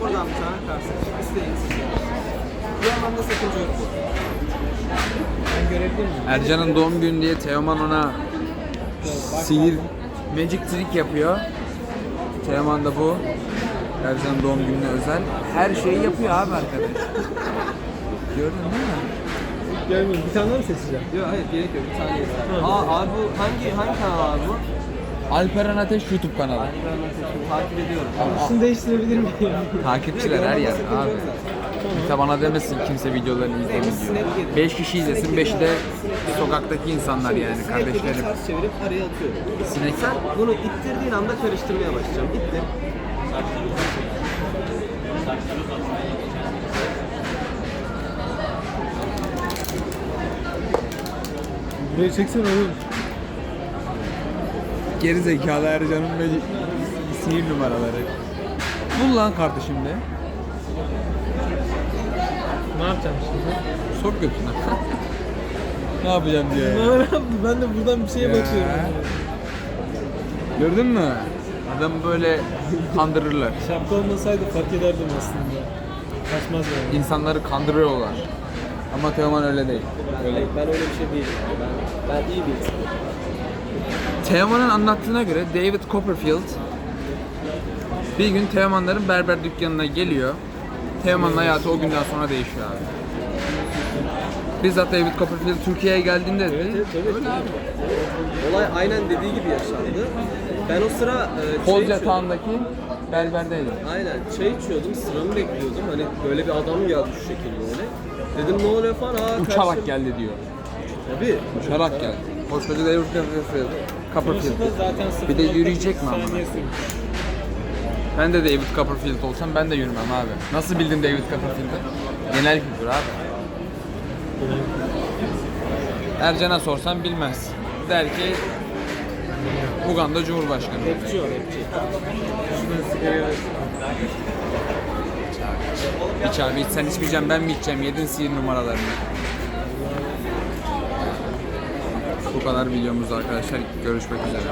Buradan bir tane. İstediğiniz seçin. Bir anlamda sakınca yok. Ben görebilir miyim? Ercan'ın doğum günü diye Teoman ona sihir magic trick yapıyor. Teoman da bu. Ercan'ın doğum gününe özel. Her şeyi yapıyor abi arkadaş. Gördün değil mi? Görmüyorum. Bir tane daha mı seçeceğim? Yok hayır gerek yok. Bir tane yeter. Aa abi bu hangi hangi kanal abi bu? Alperen Ateş YouTube kanalı. Ben ben takip ediyorum. Şunu değiştirebilir miyim? Takipçiler her yer abi. Kimse bana demesin kimse videolarını izlemiyor. 5 kişi izlesin, 5'i de sokaktaki insanlar yani Kardeşlerim. Ters çevirip araya atıyorum. Sinek Sen bunu ittirdiğin anda karıştırmaya başlayacağım. İttir. Buraya çeksene oğlum. Geri zekalı Ercan'ın ve sihir numaraları. Bul lan kartı şimdi. Ne yapacağım şimdi? Sok götüne. ne yapacağım diyor. Ne yaptı? Ben de buradan bir şeye Ya. bakıyorum. Gördün mü? Adam böyle kandırırlar. Şapka olmasaydı fark ederdim aslında. Kaçmaz yani. İnsanları kandırıyorlar. Ama Teoman öyle değil. Öyle. Ben öyle bir şey değilim. Ben, ben iyi bir insanım. Teoman'ın anlattığına göre David Copperfield bir gün Teoman'ların berber dükkanına geliyor. Teoman'ın hayatı o günden sonra değişiyor abi. Bizzat David Copperfield Türkiye'ye geldiğinde dedi. Evet, evet, Öyle abi. Olay aynen dediği gibi yaşandı. Ben o sıra e, içiyordum. yatağındaki berberdeydim. Aynen çay içiyordum, sıramı bekliyordum. Hani böyle bir adam geldi şu şekilde öyle. Dedim ne oluyor falan. Aa, Uçarak karşım- geldi diyor. Tabii. Uçarak geldi. Koskoca David Copperfield. Copperfield. Bir de yürüyecek mi saniyesi. Ben de David Copperfield olsam ben de yürümem abi. Nasıl bildin David Copperfield'i? Genel kültür abi. Ercan'a sorsan bilmez. Der ki Uganda Cumhurbaşkanı. Rapçi o rapçi. Aç. İç abi iç sen içmeyeceğim ben mi içeceğim? Yedin sihir numaralarını. Bu kadar videomuz arkadaşlar. Görüşmek üzere.